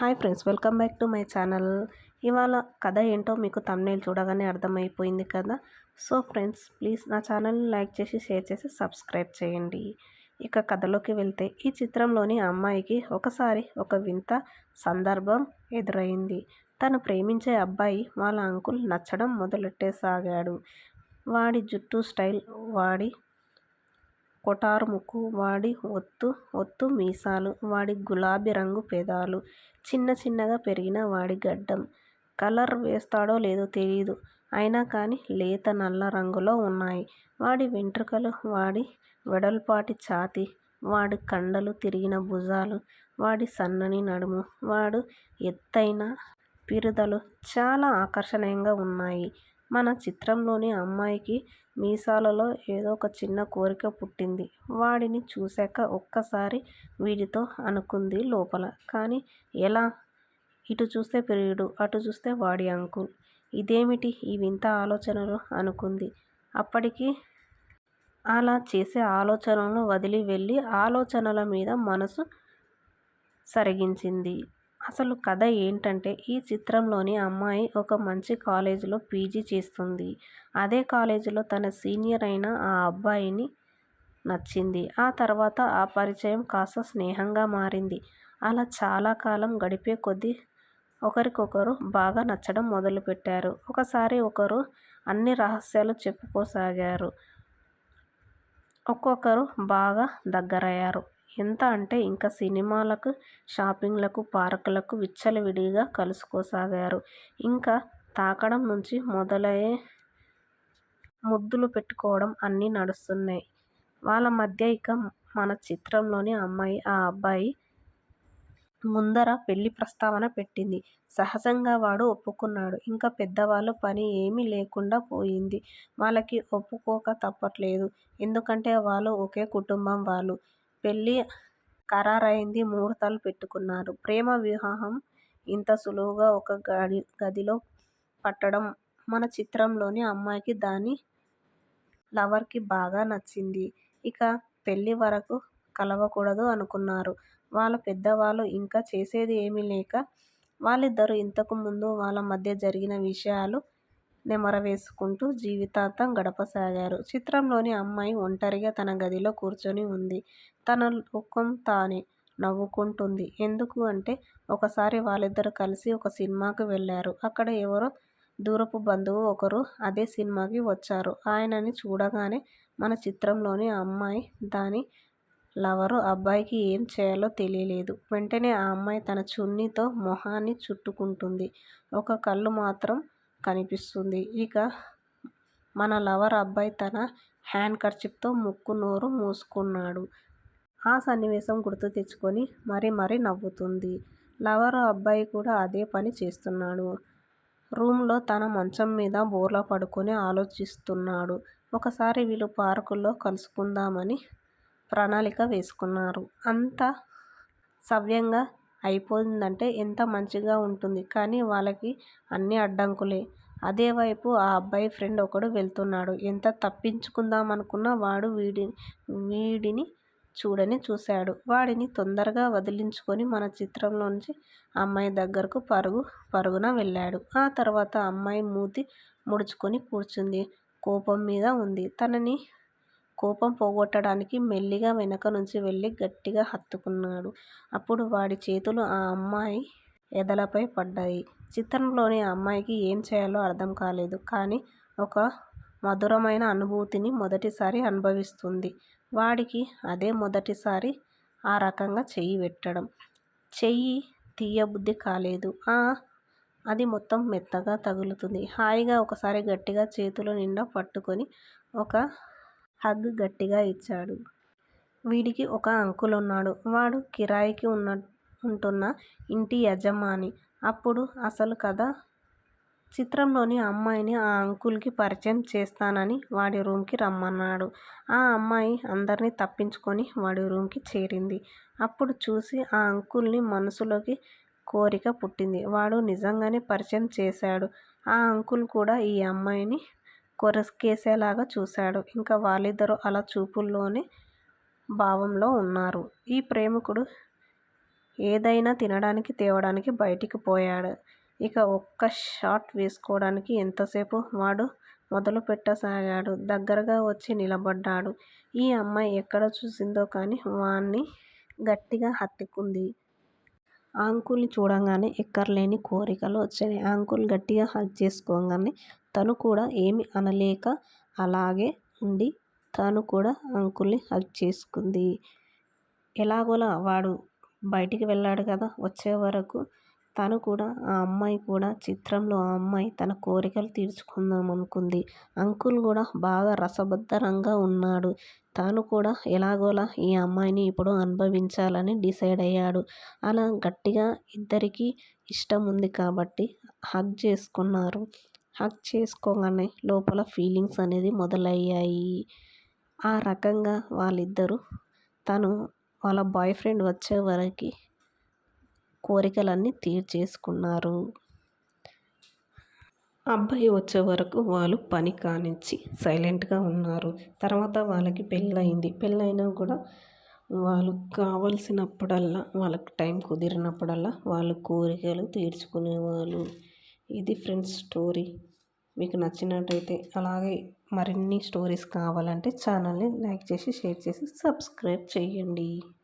Hi friends welcome back to my channel. ఇవాళ కథ ఏంటో మీకు తమ్నేల్ చూడగానే అర్థమైపోయింది కదా? సో ఫ్రెండ్స్ ప్లీజ్ నా ఛానల్ని లైక్ చేసి షేర్ చేసి సబ్స్క్రైబ్ చేయండి. ఇక కథలోకి వెళ్తే ఈ చిత్రంలోని అమ్మాయికి ఒకసారి ఒక వింత సందర్భం ఎదురైంది. తను ప్రేమించే అబ్బాయి వాళ్ళ అంకుల్ నచ్చడం మొదలెట్టేసాగాడు. వాడి జుట్టు స్టైల్ వాడి కొటారు ముక్కు వాడి ఒత్తు ఒత్తు మీసాలు వాడి గులాబీ రంగు పెదాలు చిన్న చిన్నగా పెరిగిన వాడి గడ్డం. కలర్ వేస్తాడో లేదో తెలీదు. అయినా కానీ లేత నల్ల రంగులో ఉన్నాయి. వాడి వెంట్రుకలు వాడి వెడల్పాటి ఛాతీ వాడి కండలు తిరిగిన భుజాలు వాడి సన్నని నడుము వాడు ఎత్తైన పిరుదలు చాలా ఆకర్షణీయంగా ఉన్నాయి. మన చిత్రంలోని అమ్మాయికి మీసాలలో ఏదో ఒక చిన్న కోరిక పుట్టింది. వాడిని చూశాక ఒక్కసారి వీడితో అనుకుంది లోపల. కానీ ఎలా? ఇటు చూస్తే ప్రియుడు, అటు చూస్తే వాడి అంకుల్. ఇదేమిటి ఈ వింత ఆలోచనలు అనుకుంది. అప్పటికి అలా చేసే ఆలోచనలను వదిలి వెళ్ళి ఆలోచనల మీద మనసు సరిగించింది. అసలు కథ ఏంటంటే ఈ చిత్రంలోని అమ్మాయి ఒక మంచి కాలేజీలో పీజీ చేస్తుంది. అదే కాలేజీలో తన సీనియర్ అయిన ఆ అబ్బాయిని నచ్చింది. ఆ తర్వాత ఆ పరిచయం కాస్త స్నేహంగా మారింది. అలా చాలా కాలం గడిపే కొద్దీ ఒకరికొకరు బాగా నచ్చడం మొదలుపెట్టారు. ఒకసారి ఒకరు అన్ని రహస్యాలు చెప్పుకోసాగారు. ఒక్కొక్కరు బాగా దగ్గరయ్యారు. ఎంత అంటే ఇంకా సినిమాలకు, షాపింగ్లకు, పార్కులకు విచ్చలవిడిగా కలుసుకోసాగారు. ఇంకా తాకడం నుంచి మొదలై ముద్దులు పెట్టుకోవడం అన్నీ నడుస్తున్నాయి వాళ్ళ మధ్య. ఇక మన చిత్రంలోని అమ్మాయి ఆ అబ్బాయి ముందర పెళ్ళి ప్రస్తావన పెట్టింది. సహజంగా వాడు ఒప్పుకున్నాడు. ఇంకా పెద్దవాళ్ళ పని ఏమీ లేకుండా పోయింది. వాళ్ళకి ఒప్పుకోక తప్పట్లేదు. ఎందుకంటే వాళ్ళు ఒకే కుటుంబం వాళ్ళు. పెళ్ళి ఖరారైంది. ముహూర్తాలు పెట్టుకున్నారు. ప్రేమ వివాహం ఇంత సులువుగా ఒక గదిలో పట్టడం మన చిత్రంలోని అమ్మాయికి దాని లవర్కి బాగా నచ్చింది. ఇక పెళ్ళి వరకు కలవకూడదు అనుకున్నారు వాళ్ళ పెద్దవాళ్ళు. ఇంకా చేసేది ఏమీ లేక వాళ్ళిద్దరూ ఇంతకు ముందు వాళ్ళ మధ్య జరిగిన విషయాలు నెమరవేసుకుంటూ జీవితాంతం గడపసాగారు. చిత్రంలోని అమ్మాయి ఒంటరిగా తన గదిలో కూర్చుని ఉంది. తన లోకం తానే నవ్వుకుంటుంది. ఎందుకు అంటే ఒకసారి వాళ్ళిద్దరూ కలిసి ఒక సినిమాకు వెళ్ళారు. అక్కడ ఎవరో దూరపు బంధువు ఒకరు అదే సినిమాకి వచ్చారు. ఆయనని చూడగానే మన చిత్రంలోని అమ్మాయి దాని లవరు అబ్బాయికి ఏం చేయాలో తెలియలేదు. వెంటనే ఆ అమ్మాయి తన చున్నీతో మొహాన్ని చుట్టుకుంటుంది. ఒక కళ్ళు మాత్రం కనిపిస్తుంది. ఇక మన లవర్ అబ్బాయి తన హ్యాండ్ కర్చిప్తో ముక్కు, నోరు మూసుకున్నాడు. ఆ సన్నివేశం గుర్తు తెచ్చుకొని మరీ మరీ నవ్వుతుంది. లవరు అబ్బాయి కూడా అదే పని చేస్తున్నాడు. రూమ్లో తన మంచం మీద బోర్లా పడుకొని ఆలోచిస్తున్నాడు. ఒకసారి వీళ్ళు పార్కులో కలుసుకుందామని ప్రణాళిక వేసుకున్నారు. అంతా సవ్యంగా అయిపోయిందంటే ఎంత మంచిగా ఉంటుంది కానీ వాళ్ళకి అన్ని అడ్డంకులే. అదేవైపు ఆ అబ్బాయి ఫ్రెండ్ ఒకడు వెళ్తున్నాడు. ఎంత తప్పించుకుందామనుకున్నా వాడు వీడిని చూడని చూశాడు. వాడిని తొందరగా వదిలించుకొని మన చిత్రంలోంచి అమ్మాయి దగ్గరకు పరుగు పరుగున వెళ్ళాడు. ఆ తర్వాత అమ్మాయి మూతి ముడుచుకొని కూర్చుంది. కోపం మీద ఉంది. తనని కోపం పోగొట్టడానికి మెల్లిగా వెనక నుంచి వెళ్ళి గట్టిగా హత్తుకున్నాడు. అప్పుడు వాడి చేతులు ఆ అమ్మాయి ఎదలపై పడ్డాయి. చిత్రంలోని అమ్మాయికి ఏం చేయాలో అర్థం కాలేదు. కానీ ఒక మధురమైన అనుభూతిని మొదటిసారి అనుభవిస్తుంది. వాడికి అదే మొదటిసారి ఆ రకంగా చెయ్యి పెట్టడం. చెయ్యి తియ్యబుద్ధి కాలేదు. ఆ అది మొత్తం మెత్తగా తగులుతుంది. హాయిగా ఒకసారి గట్టిగా చేతులు నిండా పట్టుకుని ఒక హగ్ గట్టిగా ఇచ్చాడు. వీడికి ఒక అంకుల్ ఉన్నాడు. వాడు కిరాయికి ఉన్న ఉంటున్న ఇంటి యజమాని. అప్పుడు అసలు కథ చిత్రంలోని అమ్మాయిని ఆ అంకుల్కి పరిచయం చేస్తానని వాడి రూమ్కి రమ్మన్నాడు. ఆ అమ్మాయి అందరినీ తప్పించుకొని వాడి రూమ్కి చేరింది. అప్పుడు చూసి ఆ అంకుల్ని మనసులోకి కోరిక పుట్టింది. వాడు నిజంగానే పరిచయం చేశాడు. ఆ అంకుల్ కూడా ఈ అమ్మాయిని కొరికేసేలాగా చూశాడు. ఇంకా వాళ్ళిద్దరూ అలా చూపుల్లోనే భావంలో ఉన్నారు. ఈ ప్రేమికుడు ఏదైనా తినడానికి తేవడానికి బయటికి పోయాడు. ఇక ఒక్క షాట్ వేసుకోవడానికి ఎంతసేపు వాడు మొదలుపెట్టసాగాడు. దగ్గరగా వచ్చి నిలబడ్డాడు. ఈ అమ్మాయి ఎక్కడ చూసిందో కానీ వాణ్ణి గట్టిగా హత్తుకుంది. ఆ అంకుల్ని చూడగానే కోరికలు వచ్చాయి. ఆ అంకుల్ గట్టిగా హగ్ చేసుకోగానే తను కూడా ఏమి అనలేక అలాగే ఉండి తను కూడా అంకుల్ని హగ్ చేసుకుంది. ఎలాగోలా వాడు బయటికి వెళ్ళాడు కదా వచ్చేవరకు తను కూడా ఆ అమ్మాయి కూడా చిత్రంలో ఆ అమ్మాయి తన కోరికలు తీర్చుకుందామనుకుంది. అంకుల్ కూడా బాగా రసబద్ధరంగా ఉన్నాడు. తాను కూడా ఎలాగోలా ఈ అమ్మాయిని ఇప్పుడు అనుభవించాలని డిసైడ్ అయ్యాడు. అలా గట్టిగా ఇద్దరికీ ఇష్టం ఉంది కాబట్టి హగ్ చేసుకున్నారు. హగ్ చేసుకోగానే లోపల ఫీలింగ్స్ అనేది మొదలయ్యాయి. ఆ రకంగా వాళ్ళిద్దరూ తను వాళ్ళ బాయ్ ఫ్రెండ్ వచ్చే వరకు కోరికలన్నీ తీర్చేసుకున్నారు. అబ్బాయి వచ్చే వరకు వాళ్ళు పని కానిచ్చి సైలెంట్గా ఉన్నారు. తర్వాత వాళ్ళకి పెళ్ళయింది. పెళ్ళయినా కూడా వాళ్ళు కావలసినప్పుడల్లా వాళ్ళకి టైం కుదిరినప్పుడల్లా వాళ్ళు కోరికలు తీర్చుకునేవాళ్ళు. ఇది ఫ్రెండ్స్ స్టోరీ. మీకు నచ్చినట్టయితే అలాగే మరిన్ని స్టోరీస్ కావాలంటే ఛానల్ని లైక్ చేసి షేర్ చేసి సబ్స్క్రైబ్ చేయండి.